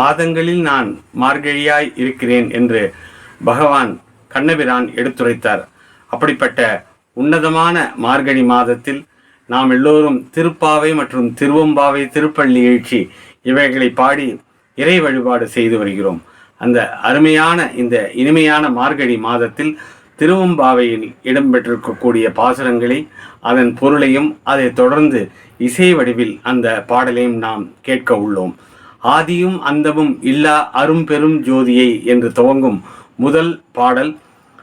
மாதங்களில் நான் மார்கழியாய் இருக்கிறேன் என்று பகவான் கண்ணபிரான் எடுத்துரைத்தார். அப்படிப்பட்ட உன்னதமான மார்கழி மாதத்தில் நாம் எல்லோரும் திருப்பாவை மற்றும் திருவம்பாவை திருப்பள்ளி எழுச்சி இவைகளை பாடி இறை வழிபாடு செய்து வருகிறோம். அந்த அருமையான இந்த இனிமையான மார்கழி மாதத்தில் திருவம்பாவையில் இடம்பெற்றிருக்கக்கூடிய பாசுரங்களை அதன் பொருளையும் அதை தொடர்ந்து இசை வடிவில் அந்த பாடலையும் நாம் கேட்க உள்ளோம். ஆதியும் அந்தமும் இல்லா அரும்பெரும் ஜோதியை என்று துவங்கும் முதல் பாடல்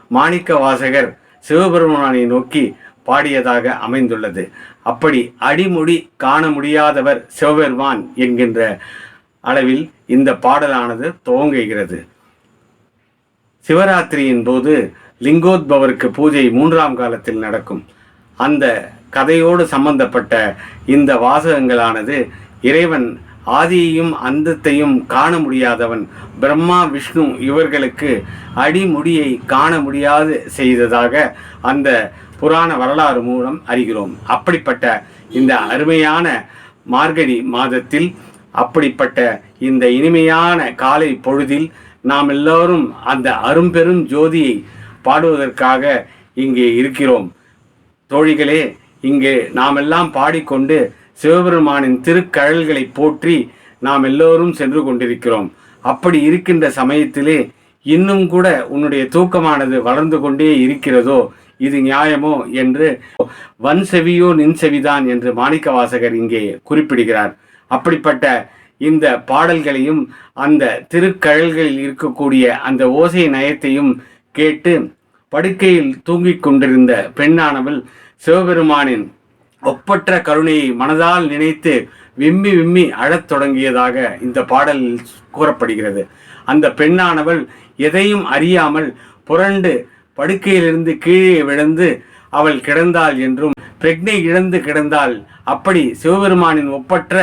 மாணிக்க வாசகர் சிவபெருமானை நோக்கி பாடியதாக அமைந்துள்ளது. அப்படி அடிமுடி காண முடியாதவர் சிவபெருமான் என்கின்ற அளவில் இந்த பாடலானது துவங்குகிறது. சிவராத்திரியின் போது லிங்கோத்பவருக்கு பூஜை மூன்றாம் காலத்தில் நடக்கும். அந்த கதையோடு சம்பந்தப்பட்ட இந்த வாசகங்களானது இறைவன் ஆதியையும் அந்தத்தையும் காண முடியாதவன் பிரம்மா விஷ்ணு இவர்களுக்கு அடிமுடியை காண முடியாது செய்ததாக அந்த புராண வரலாறு மூலம் அறிகிறோம். அப்படிப்பட்ட இந்த அருமையான மார்கழி மாதத்தில் அப்படிப்பட்ட இந்த இனிமையான காலை பொழுதில் நாம் எல்லோரும் அந்த அரும்பெரும் ஜோதியை பாடுவதற்காக இங்கே இருக்கிறோம். தோழிகளே இங்கே நாமெல்லாம் பாடிக்கொண்டு சிவபெருமானின் திருக்கழல்களை போற்றி நாம் எல்லோரும் சென்று கொண்டிருக்கிறோம். அப்படி இருக்கின்ற சமயத்திலே இன்னும் கூட உன்னுடைய தூக்கமானது வளர்ந்து கொண்டே இருக்கிறதோ இது நியாயமோ என்று வன் செவியோ நின் செவிதான் என்று மாணிக்கவாசகர் இங்கே குறிப்பிடுகிறார். அப்படிப்பட்ட இந்த பாடல்களையும் அந்த திருக்கழல்களில் இருக்கக்கூடிய அந்த ஓசை நயத்தையும் கேட்டு படுக்கையில் தூங்கிக் கொண்டிருந்த பெண்ணானவள் சிவபெருமானின் ஒப்பற்ற கருணையை மனதால் நினைத்து விம்மி விம்மி அழத் தொடங்கியதாக இந்த பாடலில் கூறப்படுகிறது. அந்த பெண்ணானவள் எதையும் அறியாமல் புரண்டு படுக்கையிலிருந்து கீழே விழுந்து அவள் கிடந்தாள் என்றும் பிரக்னை இழந்து கிடந்தாள். அப்படி சிவபெருமானின் ஒப்பற்ற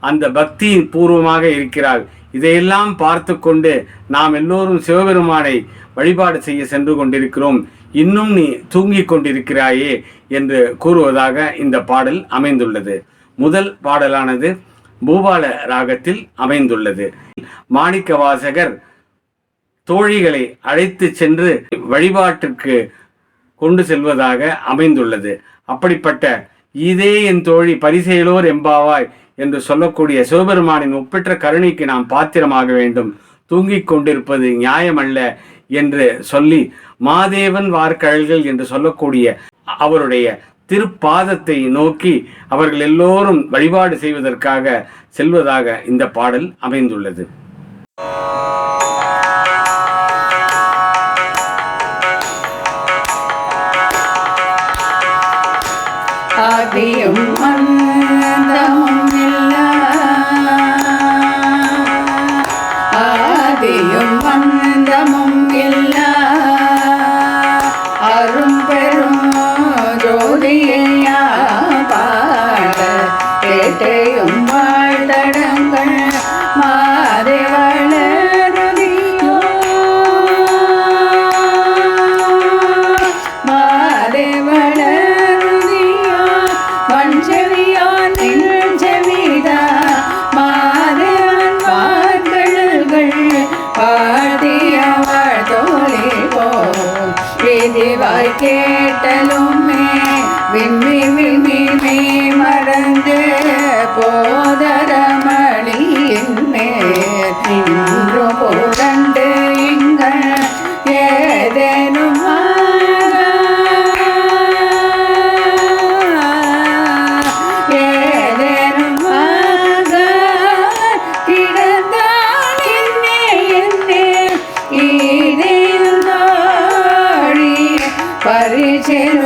அந்த பக்தி பூர்வமாக இருக்கிறாள். இதையெல்லாம் பார்த்து கொண்டு நாம் எல்லோரும் சிவபெருமானை வழிபாடு செய்ய சென்று கொண்டிருக்கிறோம். இன்னும் நீ தூங்கிக் கொண்டிருக்கிறாயே என்று கூறுவதாக இந்த பாடல் அமைந்துள்ளது. முதல் பாடலானது பூபால ராகத்தில் அமைந்துள்ளது. மாணிக்க வாசகர் தோழிகளை அழைத்து சென்று வழிபாட்டிற்கு கொண்டு செல்வதாக அமைந்துள்ளது. அப்படிப்பட்ட இதே என் தோழி பரிசெயலோர் எம்பாவாய் என்று சொல்லக்கூடிய சிவபெருமானின் ஒப்பற்ற கருணைக்கு நாம் பாத்திரமாக வேண்டும். தூங்கிக் கொண்டிருப்பது நியாயமல்ல என்று சொல்லி மாதேவன் வார்கழல்கள் என்று சொல்லக்கூடிய அவருடைய திருப்பாதத்தை நோக்கி அவர்கள் எல்லோரும் வழிபாடு செய்வதற்காக செல்வதாக இந்த பாடல் அமைந்துள்ளது. ஆதியும் விதிவாய் கேட்டலுமே விம்மி விம்மி மறந்து போதரமணியின் dijeron.